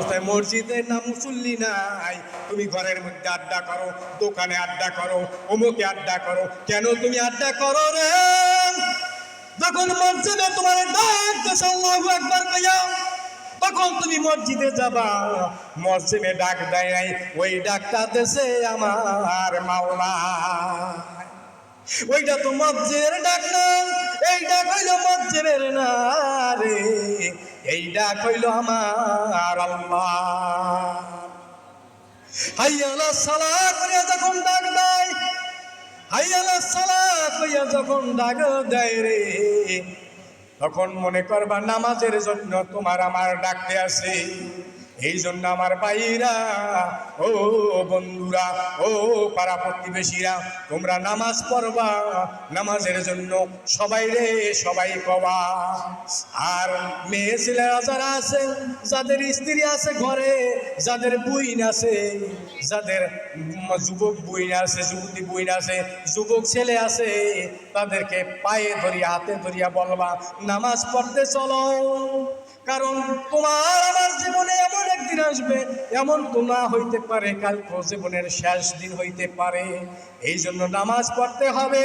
কোথায় মসজিদে না মুসল্লি নাই। তুমি ঘরের মধ্যে আড্ডা করো, দোকানে আড্ডা করো, অমুকে আড্ডা করো। কেন তুমি আড্ডা করো রে? যখন মসজিদে তোমার ডাক আল্লাহু আকবার তখন তুমি মসজিদে যাবা। মসজিদে ডাক দেয় ওই ডাকটা দেশে আমার মাওলা। ওইটা তো মসজিদের ডাক না, এই ডাক হইল মসজিদের না রে, এই ডাক হইল আমার আল্লাহ। হাইয়ালা সালা করিয়া যখন ডাক দেয়, হাইয়ালা সালা করিয়া যখন ডাক দেয় রে, তখন মনে করবা নামাজের জন্য তোমার আমার ডাকতে আসে। এই জন্য আমার ভাইরা, ও বন্ধুরা, ও পাড়া প্রতিবেশীরা, তোমরা নামাজ পড়বা, নামাজের জন্য সবাই রে, সবাই কবা। আর মেয়ে ছেলেরা যারা আছে, যাদের স্ত্রী আছে ঘরে, যাদের বুইন আছে, যাদের যুবক বুইন আছে, যুবতী বুইন আছে, যুবক ছেলে আছে, তাদেরকে পায়ে ধরিয়া, হাতে ধরিয়া বলবা, নামাজ পড়তে চলো। কারণ তোমার আমার জীবনে এমন একদিন আসবে, এমন তোমা হইতে পারে, কাল জীবনের শেষ দিন হইতে পারে। এই জন্য নামাজ পড়তে হবে।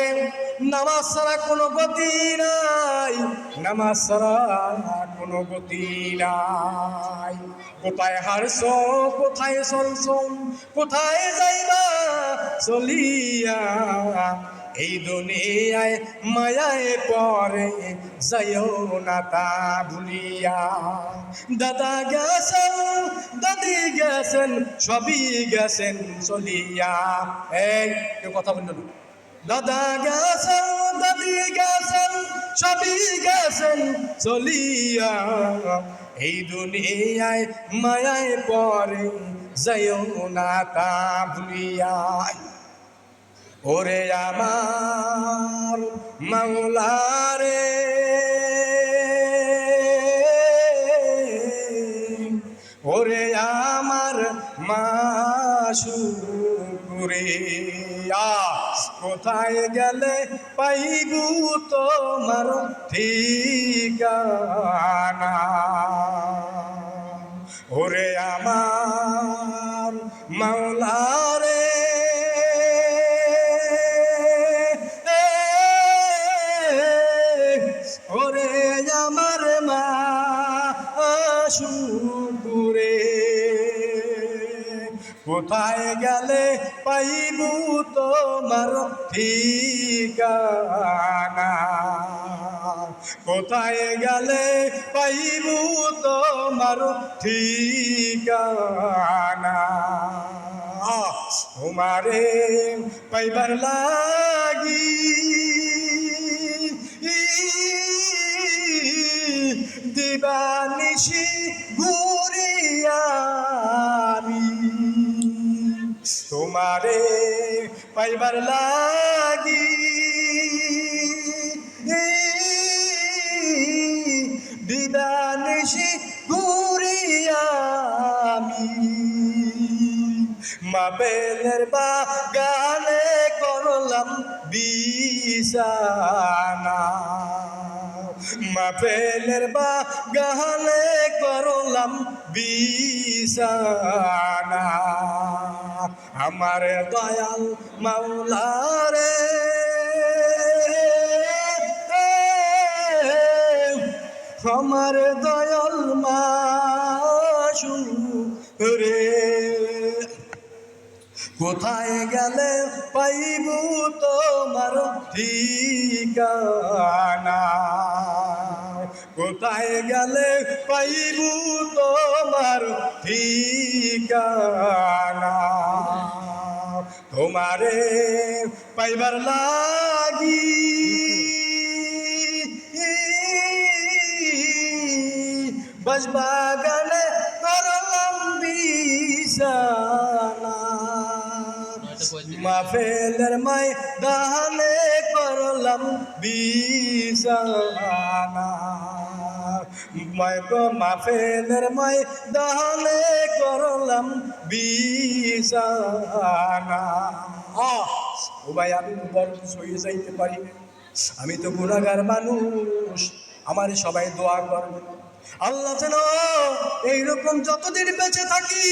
নামাজ ছাড়া কোনো গতি নাই। নামাজ ছাড়া কোনো গতি নাই। কোথায় হারছ, কোথায় চলছ, কোথায় যাইবা, চলিয়া এই দুনিয়ায় মায়ায় পরে যাইও না তা ভুলিয়া। দাদা গেছেন, দাদি গেছেন, সবই গেছেন, চলিয়া। এই, কেউ কথা বলল দাদা গেছেন, দাদি গেছেন, সবই গেছেন, চলিয়া। এই দুনিয়ায় মায়ায় পরে যাইও না তা ভুলিয়া। ওরে আমার মাওলারে। ওরে আমার মাসুরে কোথায় গেলে পাইবু তোমার ঠিকানা? ওরে আমার মাওলারে সুপুরে কোথায় গেলে পাইবু তোমার ঠিকানা? কোথায় গেলে পাইবু তোমার ঠিকানা? তোমারে পাইবার লাগি। দিবানিশি ঘুরিয়ামি তোমারে পাইবার লাগি। দিবানিশি ঘুরিয়ামি মাবেলের বা গানে করলাম বিছানা মাপেলের বা গানে করলাম বিছানা। আমার দয়াল মাওলারে আমার দয়াল মাসু রে। কোথায় গেলে পাইব তোমার ঠিকানা? কোথায় গেলে পাইব তোমার ঠিকানা? তোমারে পাইবার লাগি। বাজবাগানে করলাম বিছানা। মাফেলের মাই দানে করলাম বিছানা। মাই গো মাফেলের মাই দানে করলাম বিছানা। ও ভাই আমি তো বড় কিছু যাইতে পারি। আমি তো গুণাগার মানুষ, আমার সবাই দোয়া করবে। আল্লাহ যেন এইরকম যতদিন বেঁচে থাকি